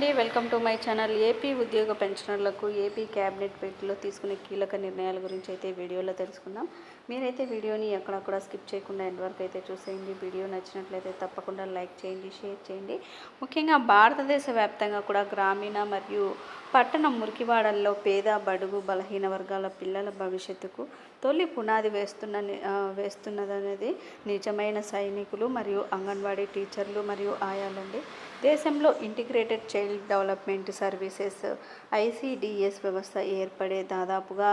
అండి welcome to my channel. AP ఉద్యోగ పెన్షనర్లకు ఏపీ క్యాబినెట్ భేటీలో తీసుకునే కీలక నిర్ణయాల గురించి అయితే వీడియోలో తెలుసుకుందాం. మీరైతే వీడియోని ఎక్కడక్కడ స్కిప్ చేయకుండా ఎండ్ వరకు అయితే చూసేయండి. వీడియో నచ్చినట్లయితే తప్పకుండా లైక్ చేయండి షేర్ చేయండి. ముఖ్యంగా భారతదేశ వ్యాప్తంగా కూడా గ్రామీణ మరియు పట్టణ మురికివాడల్లో పేద బడుగు బలహీన వర్గాల పిల్లల భవిష్యత్తుకు తొలి పునాది వేస్తున్న వేస్తున్నదనేది నిజమైన సైనికులు మరియు అంగన్వాడీ టీచర్లు మరియు ఆయాలండి. దేశంలో integrated child development services ICDS వ్యవస్థ ఏర్పడే దాదాపుగా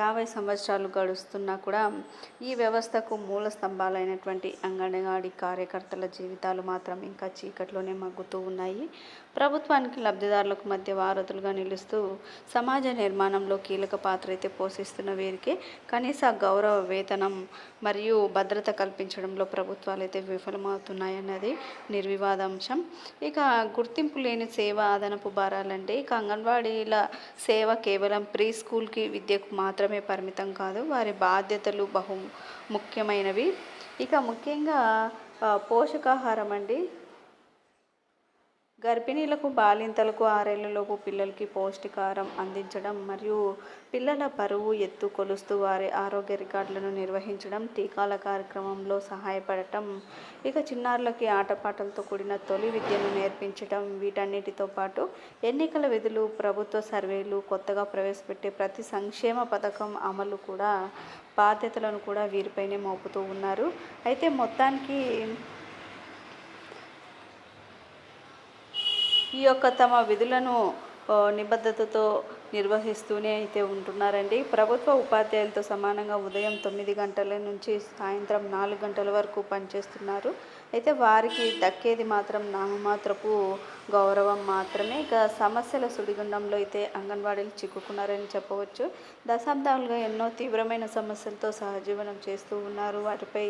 యాభై సంవత్సరాలు గడుస్తున్నా కూడా ఈ వ్యవస్థకు మూల స్తంభాలైనటువంటి అంగన్వాడీ కార్యకర్తల జీవితాలు మాత్రం ఇంకా చీకట్లోనే మగ్గుతూ ఉన్నాయి. ప్రభుత్వానికి లబ్ధిదారులకు మధ్య వారధులుగా నిలుస్తూ సమాజ నిర్మాణంలో కీలక పాత్ర అయితే పోషిస్తున్న వీరికి కనీస గౌరవ వేతనం మరియు భద్రత కల్పించడంలో ప్రభుత్వాలు అయితే విఫలమవుతున్నాయన్నది నిర్వివాదాంశం. ఇక గుర్తింపు లేని సేవ అదనపు భారాలంటే ఇక అంగన్వాడీల సేవ కేవలం ప్రీ స్కూల్కి విద్యకు మాత్రమే పరిమితం కాదు వారి బాధ్యతలు బహు ముఖ్యమైనవి. ఇక ముఖ్యంగా పోషకాహారం అండి. గర్భిణీలకు బాలింతలకు ఆరేళ్ళలోపు పిల్లలకి పౌష్టికాహారం అందించడం మరియు పిల్లల బరువు ఎత్తు కొలుస్తూ వారి ఆరోగ్య రికార్డులను నిర్వహించడం టీకాల కార్యక్రమంలో సహాయపడటం ఇక చిన్నారులకి ఆటపాటలతో కూడిన తొలి విద్యను నేర్పించడం వీటన్నిటితో పాటు ఎన్నికల విధులు ప్రభుత్వ సర్వేలు కొత్తగా ప్రవేశపెట్టే ప్రతి సంక్షేమ పథకం అమలు కూడా బాధ్యతలను కూడా వీరిపైనే మోపుతూ ఉన్నారు. అయితే మొత్తానికి ఈ యొక్క తమ విధులను నిబద్ధతతో నిర్వహిస్తూనే అయితే ఉంటున్నారండి. ప్రభుత్వ ఉపాధ్యాయులతో సమానంగా ఉదయం తొమ్మిది గంటల నుంచి సాయంత్రం నాలుగు గంటల వరకు పనిచేస్తున్నారు. అయితే వారికి దక్కేది మాత్రం నామమాత్రపు గౌరవం మాత్రమే. ఇక సమస్యల సుడిగుండంలో అయితే అంగన్వాడీలు చిక్కుకున్నారని చెప్పవచ్చు. దశాబ్దాలుగా ఎన్నో తీవ్రమైన సమస్యలతో సహజీవనం చేస్తూ ఉన్నారు. వాటిపై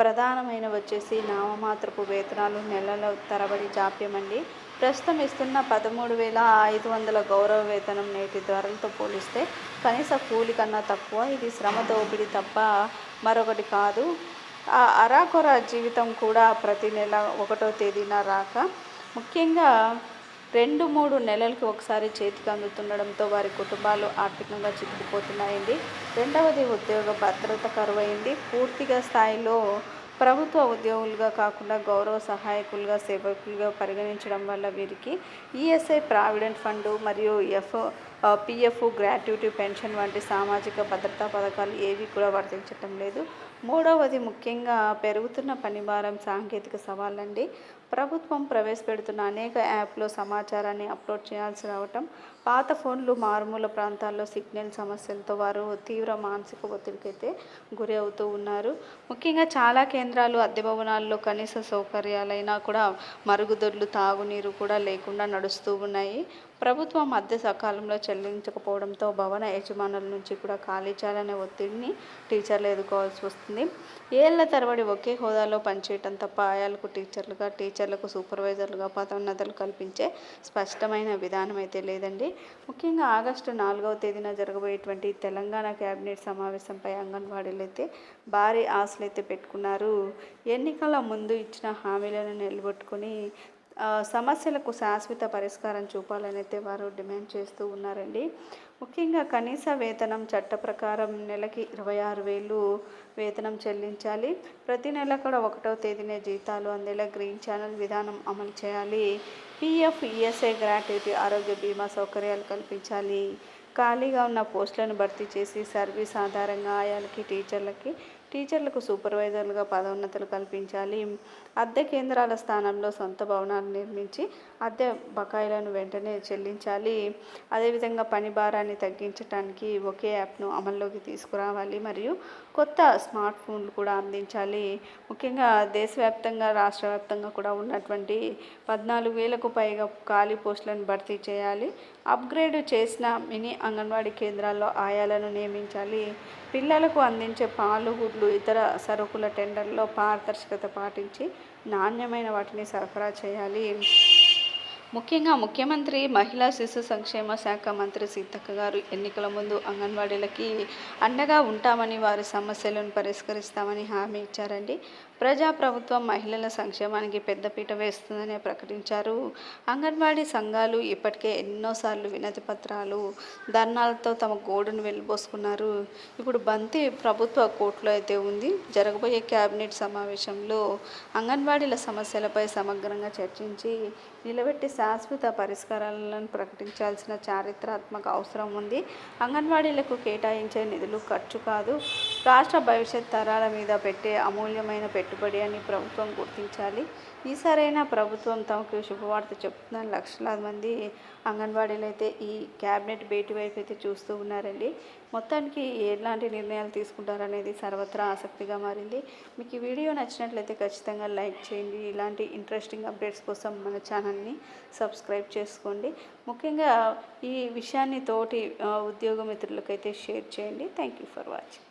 ప్రధానమైన వచ్చేసి నామమాత్రపు వేతనాలు నెలల తరబడి జాప్యం అండి ప్రస్తుతం ఇస్తున్న పదమూడు వేల ఐదు వందల గౌరవ వేతనం నేటి ధరలతో పోలిస్తే కనీస కూలి కన్నా తక్కువ. ఇది శ్రమ దోపిడీ తప్ప మరొకటి కాదు. ఆ అరాకొర జీవితం కూడా ప్రతి నెల ఒకటో తేదీన రాక ముఖ్యంగా రెండు మూడు నెలలకి ఒకసారి చేతికి అందుతుండడంతో వారి కుటుంబాలు ఆర్థికంగా చిక్కుకుపోతున్నాయండి రెండవది ఉద్యోగ భద్రత కరువైంది. పూర్తిగా స్థాయిలో ప్రభుత్వ ఉద్యోగులుగా కాకుండా గౌరవ సహాయకులుగా సేవకులుగా పరిగణించడం వల్ల వీరికి ఈఎస్ఐ ప్రావిడెంట్ ఫండ్ మరియు ఎఫ్ పిఎఫ్ గ్రాట్యుటీ పెన్షన్ వంటి సామాజిక భద్రతా పథకాలు ఏవి కూడా వర్తించటం లేదు. మూడవది ముఖ్యంగా పెరుగుతున్న పనిభారం సాంకేతిక సవాళ్ళండి. ప్రభుత్వం ప్రవేశపెడుతున్న అనేక యాప్లో సమాచారాన్ని అప్లోడ్ చేయాల్సి రావటం పాత ఫోన్లు మారుమూల ప్రాంతాల్లో సిగ్నల్ సమస్యలతో వారు తీవ్ర మానసిక ఒత్తిడికైతే గురి అవుతూ ఉన్నారు. ముఖ్యంగా చాలా కేంద్రాలు అద్దె భవనాల్లో కనీస సౌకర్యాలైనా కూడా మరుగుదొడ్లు తాగునీరు కూడా లేకుండా నడుస్తూ ఉన్నాయి. ప్రభుత్వం మధ్య సకాలంలో చెల్లించకపోవడంతో భవన యజమానుల నుంచి కూడా ఖాళీ చేయాలనే ఒత్తిడిని టీచర్లు ఎదుర్కోవాల్సి వస్తుంది. ఏళ్ళ తరబడి ఒకే హోదాలో పనిచేయటం తప్ప ఆయాలకు టీచర్లుగా టీచర్లకు సూపర్వైజర్లుగా పదోన్నతులు కల్పించే స్పష్టమైన విధానం అయితే లేదండి. ముఖ్యంగా ఆగస్టు నాలుగవ తేదీన జరగబోయేటువంటి తెలంగాణ కేబినెట్ సమావేశంపై అంగన్వాడీలు అయితే భారీ ఆశలు అయితే పెట్టుకున్నారు. ఎన్నికల ముందు ఇచ్చిన హామీలను నిలబెట్టుకొని సమస్యలకు శాశ్వత పరిష్కారం చూపాలనైతే వారు డిమాండ్ చేస్తూ ఉన్నారండి. ముఖ్యంగా కనీస వేతనం చట్ట ప్రకారం నెలకి ఇరవై ఆరు వేలు వేతనం చెల్లించాలి. ప్రతి నెల కూడా ఒకటో తేదీనే జీతాలు అందేలా గ్రీన్ ఛానల్ విధానం అమలు చేయాలి. పిఎఫ్ ఈఎస్ఐ గ్రాట్యుటీ ఆరోగ్య బీమా సౌకర్యాలు కల్పించాలి. ఖాళీగా ఉన్న పోస్టులను భర్తీ చేసి సర్వీస్ ఆధారంగా ఆయాలకి టీచర్లకి టీచర్లకు సూపర్వైజర్లుగా పదోన్నతులు కల్పించాలి. అద్దె కేంద్రాల స్థానంలో సొంత భవనాలు నిర్మించి అద్దె బకాయిలను వెంటనే చెల్లించాలి. అదేవిధంగా పని భారాన్ని తగ్గించడానికి ఒకే యాప్ను అమల్లోకి తీసుకురావాలి. మరియు కొత్త స్మార్ట్ ఫోన్లు కూడా అందించాలి. ముఖ్యంగా దేశవ్యాప్తంగా రాష్ట్ర వ్యాప్తంగా కూడా ఉన్నటువంటి పద్నాలుగు వేలకు పైగా ఖాళీ పోస్టులను భర్తీ చేయాలి. అప్గ్రేడ్ చేసిన మినీ అంగన్వాడీ కేంద్రాల్లో ఆయాలను నియమించాలి. పిల్లలకు అందించే పాలు గుడ్లు ఇతర సరుకుల టెండర్లో పారదర్శకత పాటించి నాణ్యమైన వాటిని సరఫరా చేయాలి. ముఖ్యంగా ముఖ్యమంత్రి మహిళా శిశు సంక్షేమ శాఖ మంత్రి సీతక్క గారు ఎన్నికల ముందు అంగన్వాడీలకి అండగా ఉంటామని వారి సమస్యలను పరిష్కరిస్తామని హామీ ఇచ్చారండి. ప్రజాప్రభుత్వం మహిళల సంక్షేమానికి పెద్దపీట వేస్తుందని ప్రకటించారు. అంగన్వాడీ సంఘాలు ఇప్పటికే ఎన్నోసార్లు వినతి పత్రాలు ధర్నాలతో తమ గోడును వెళ్ళిపోసుకున్నారు ఇప్పుడు బంతి ప్రభుత్వ కోర్టులో అయితే ఉంది. జరగబోయే కేబినెట్ సమావేశంలో అంగన్వాడీల సమస్యలపై సమగ్రంగా చర్చించి నిలబెట్టి శాశ్వత పరిష్కారాలను ప్రకటించాల్సిన చారిత్రాత్మక అవసరం ఉంది. అంగన్వాడీలకు కేటాయించే నిధులు ఖర్చు కాదు. రాష్ట్ర భవిష్యత్ తరాల మీద పెట్టే అమూల్యమైన పెట్టుబడి అని ప్రభుత్వం గుర్తించాలి. ఈసారైనా ప్రభుత్వం తమకు శుభవార్త చెప్తుందని లక్షలాది మంది అంగన్వాడీలు అయితే ఈ క్యాబినెట్ భేటీ వైపు అయితే చూస్తూ ఉన్నారండి. మొత్తానికి ఎలాంటి నిర్ణయాలు తీసుకుంటారనేది సర్వత్రా ఆసక్తిగా మారింది. మీకు ఈ వీడియో నచ్చినట్లయితే ఖచ్చితంగా లైక్ చేయండి. ఇలాంటి ఇంట్రెస్టింగ్ అప్డేట్స్ కోసం మన ఛానల్ని సబ్స్క్రైబ్ చేసుకోండి. ముఖ్యంగా ఈ విషయాన్ని తోటి ఉద్యోగ మిత్రులకైతే షేర్ చేయండి. Thank you for watching.